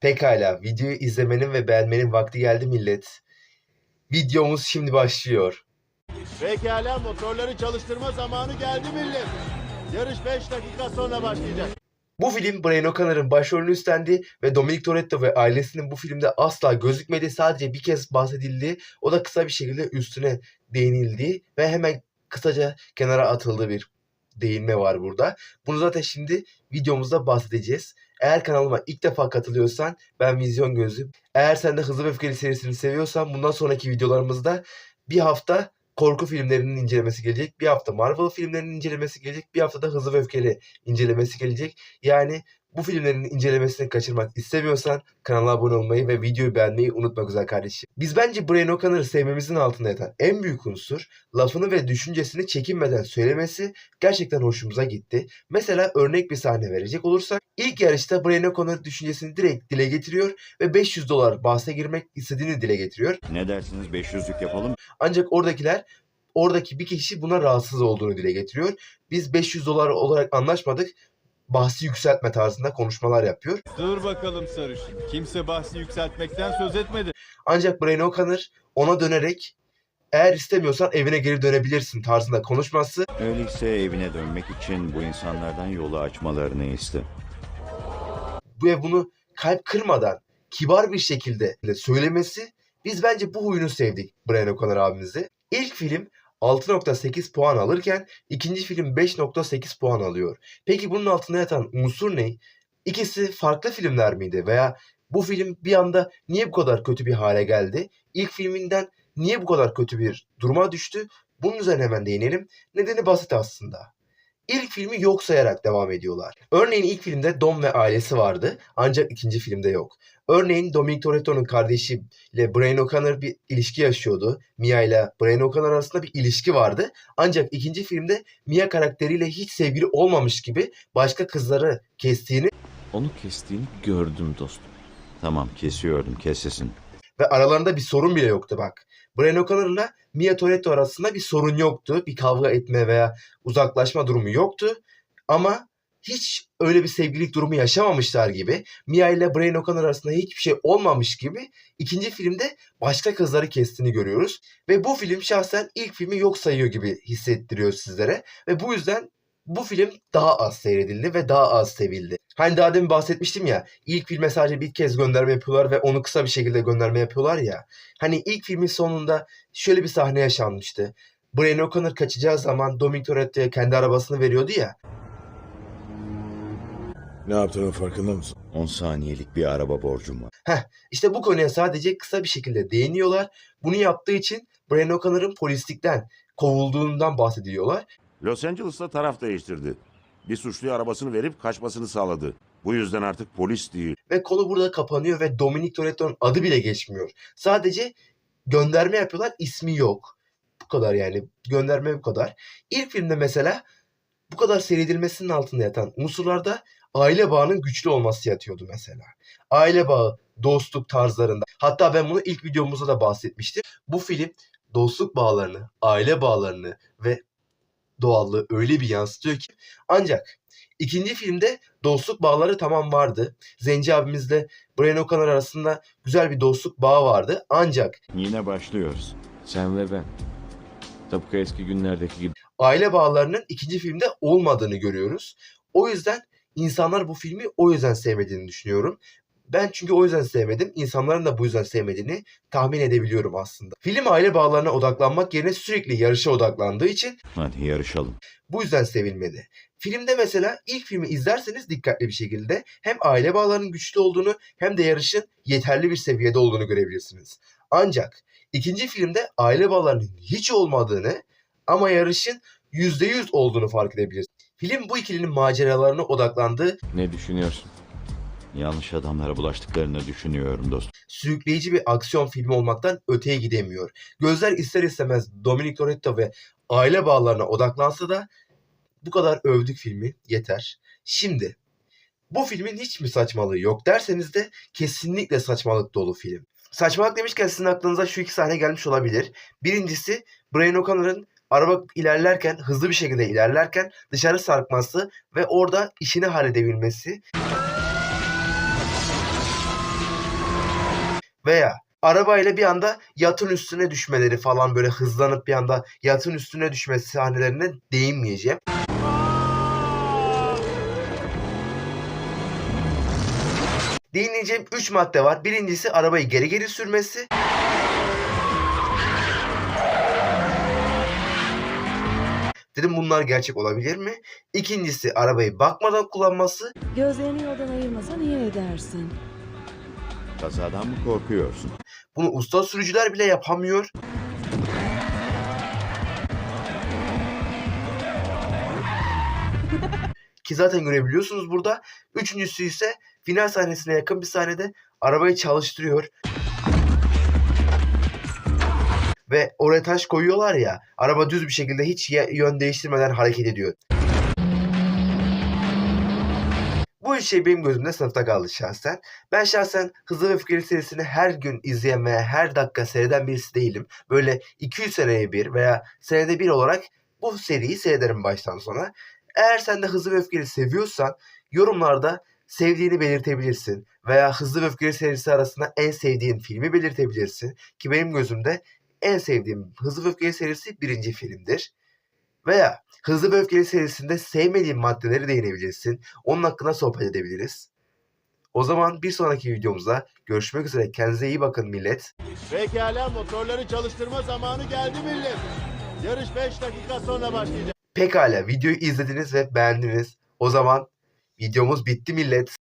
Pekala, videoyu izlemenin ve beğenmenin vakti geldi millet. Videomuz şimdi başlıyor. Pekala motorları çalıştırma zamanı geldi millet. Yarış 5 dakika sonra başlayacak. Bu film Brian O'Connor'ın başrolünü üstlendi ve Dominic Toretto ve ailesinin bu filmde asla gözükmedi. Sadece bir kez bahsedildi. O da kısa bir şekilde üstüne değinildi ve hemen kısaca kenara atıldığı bir değinme var burada. Bunu zaten şimdi videomuzda bahsedeceğiz. Eğer kanalıma ilk defa katılıyorsan ben Vizyon Gözüm. Eğer sen de Hızlı ve Öfkeli serisini seviyorsan bundan sonraki videolarımızda bir hafta korku filmlerinin incelemesi gelecek. Bir hafta Marvel filmlerinin incelemesi gelecek. Bir hafta da Hızlı ve Öfkeli incelemesi gelecek. Yani bu filmlerin incelemesini kaçırmak istemiyorsan kanala abone olmayı ve videoyu beğenmeyi unutma güzel kardeşim. Biz bence Brian O'Connor'ı sevmemizin altında yatan en büyük unsur lafını ve düşüncesini çekinmeden söylemesi gerçekten hoşumuza gitti. Mesela örnek bir sahne verecek olursak ilk yarışta Brian O'Connor düşüncesini direkt dile getiriyor ve 500 dolar bahse girmek istediğini dile getiriyor. Ne dersiniz 500'lük yapalım? Ancak oradakiler oradaki bir kişi buna rahatsız olduğunu dile getiriyor. Biz 500 dolar olarak anlaşmadık. Bahsi yükseltme tarzında konuşmalar yapıyor. Dur bakalım sarışın. Kimse bahsi yükseltmekten söz etmedi. Ancak Brian O'Connor ona dönerek eğer istemiyorsan evine geri dönebilirsin tarzında konuşması Öyleyse evine dönmek için bu insanlardan yolu açmalarını iste. ve bunu kalp kırmadan kibar bir şekilde söylemesi biz bence bu huyunu sevdik Brian O'Connor abimizi. İlk film 6.8 puan alırken ikinci film 5.8 puan alıyor. Peki bunun altında yatan unsur ne? İkisi farklı filmler miydi veya bu film bir anda niye bu kadar kötü bir hale geldi? İlk filminden niye bu kadar kötü bir duruma düştü? Bunun üzerine hemen değinelim. Nedeni basit aslında. İlk filmi yok sayarak devam ediyorlar. Örneğin ilk filmde Dom ve ailesi vardı ancak ikinci filmde yok. Örneğin Dominic Toretto'nun kardeşiyle Brian O'Connor bir ilişki yaşıyordu. Mia ile Brian O'Connor arasında bir ilişki vardı. Ancak ikinci filmde Mia karakteriyle hiç sevgili olmamış gibi başka kızları kestiğini Onu kestiğini gördüm dostum. Tamam kesiyordum kes sesini. Ve aralarında bir sorun bile yoktu bak. Brian O'Connor'la Mia Toretto arasında bir sorun yoktu. Bir kavga etme veya uzaklaşma durumu yoktu. Ama hiç öyle bir sevgililik durumu yaşamamışlar gibi. Mia ile Brian O'Connor arasında hiçbir şey olmamış gibi ikinci filmde başka kızları kestiğini görüyoruz. Ve bu film şahsen ilk filmi yok sayıyor gibi hissettiriyor sizlere. Ve bu yüzden bu film daha az seyredildi ve daha az sevildi. Hani daha demin bahsetmiştim ya ilk filme sadece bir kez gönderme yapıyorlar ve onu kısa bir şekilde gönderme yapıyorlar ya. Hani ilk filmin sonunda şöyle bir sahne yaşanmıştı. Brian O'Connor kaçacağı zaman Dominic Toretto'ya kendi arabasını veriyordu ya. Ne yaptığının farkında mısın? 10 saniyelik bir araba borcum var. İşte bu konuya sadece kısa bir şekilde değiniyorlar. Bunu yaptığı için Brian O'Connor'ın polislikten kovulduğundan bahsediyorlar. Los Angeles'ta taraf değiştirdi. Bir suçluya arabasını verip kaçmasını sağladı. Bu yüzden artık polis değil. Ve konu burada kapanıyor ve Dominic Toretto'nun adı bile geçmiyor. Sadece gönderme yapıyorlar, ismi yok. Bu kadar yani. Gönderme bu kadar. İlk filmde mesela bu kadar seyredilmesinin altında yatan unsurlarda aile bağının güçlü olması yatıyordu mesela. Aile bağı, dostluk tarzlarında. Hatta ben bunu ilk videomuzda da bahsetmiştim. Bu film dostluk bağlarını, aile bağlarını ve doğallığı öyle bir yansıtıyor ki. Ancak ikinci filmde dostluk bağları tamam vardı. Zenci abimizle Brian O'Connor arasında güzel bir dostluk bağı vardı. Ancak Yine başlıyoruz. Sen ve ben. Tıpkı eski günlerdeki gibi. aile bağlarının ikinci filmde olmadığını görüyoruz. O yüzden insanlar bu filmi o yüzden sevmediğini düşünüyorum. Ben çünkü o yüzden sevmedim. İnsanların da bu yüzden sevmediğini tahmin edebiliyorum aslında. Film aile bağlarına odaklanmak yerine sürekli yarışa odaklandığı için Hadi yarışalım. bu yüzden sevilmedi. Filmde mesela ilk filmi izlerseniz dikkatli bir şekilde hem aile bağlarının güçlü olduğunu hem de yarışın yeterli bir seviyede olduğunu görebilirsiniz. Ancak ikinci filmde aile bağlarının hiç olmadığını ama yarışın %100 olduğunu fark edebilirsiniz. Film bu ikilinin maceralarına odaklandığı Ne düşünüyorsun? Yanlış adamlara bulaştıklarını düşünüyorum dostum. sürükleyici bir aksiyon filmi olmaktan öteye gidemiyor. Gözler ister istemez Dominic Toretto ve aile bağlarına odaklansa da bu kadar övdük filmi yeter. Şimdi bu filmin hiç mi saçmalığı yok derseniz de kesinlikle saçmalık dolu film. Saçmalık demişken sizin aklınıza şu iki sahne gelmiş olabilir. Birincisi Brian O'Connor'ın araba ilerlerken hızlı bir şekilde ilerlerken dışarı sarkması ve orada işini halledebilmesi. Veya arabayla bir anda yatın üstüne düşmeleri falan böyle hızlanıp bir anda yatın üstüne düşme sahnelerine değinmeyeceğim. Değineceğim 3 madde var. Birincisi arabayı geri geri sürmesi. Dedim bunlar gerçek olabilir mi? İkincisi arabayı bakmadan kullanması. Gözlerini yoldan ayırmasan iyi edersin. Kazadan mı korkuyorsun? Bunu usta sürücüler bile yapamıyor. Ki zaten görebiliyorsunuz burada. Üçüncüsü ise final sahnesine yakın bir sahnede arabayı çalıştırıyor. Ve oraya taş koyuyorlar ya. Araba düz bir şekilde hiç yön değiştirmeden hareket ediyor. Bu şey benim gözümde sınıfta kaldı şahsen. Ben şahsen Hızlı ve Öfkeli serisini her gün izleyen veya her dakika seyreden birisi değilim. Böyle 200 seneye bir veya senede bir olarak bu seriyi seyrederim baştan sona. Eğer sen de Hızlı ve Öfkeli seviyorsan yorumlarda sevdiğini belirtebilirsin. Veya Hızlı ve Öfkeli serisi arasında en sevdiğin filmi belirtebilirsin. Ki benim gözümde en sevdiğim Hızlı ve Öfkeli serisi birinci filmdir. Veya Hızlı ve Öfkeli serisinde sevmediğin maddeleri değinebilirsin. Onun hakkında sohbet edebiliriz. O zaman bir sonraki videomuzda görüşmek üzere. Kendinize iyi bakın millet. Pekala motorları çalıştırma zamanı geldi millet. Yarış 5 dakika sonra başlayacak. Pekala videoyu izlediniz ve beğendiniz. O zaman videomuz bitti millet.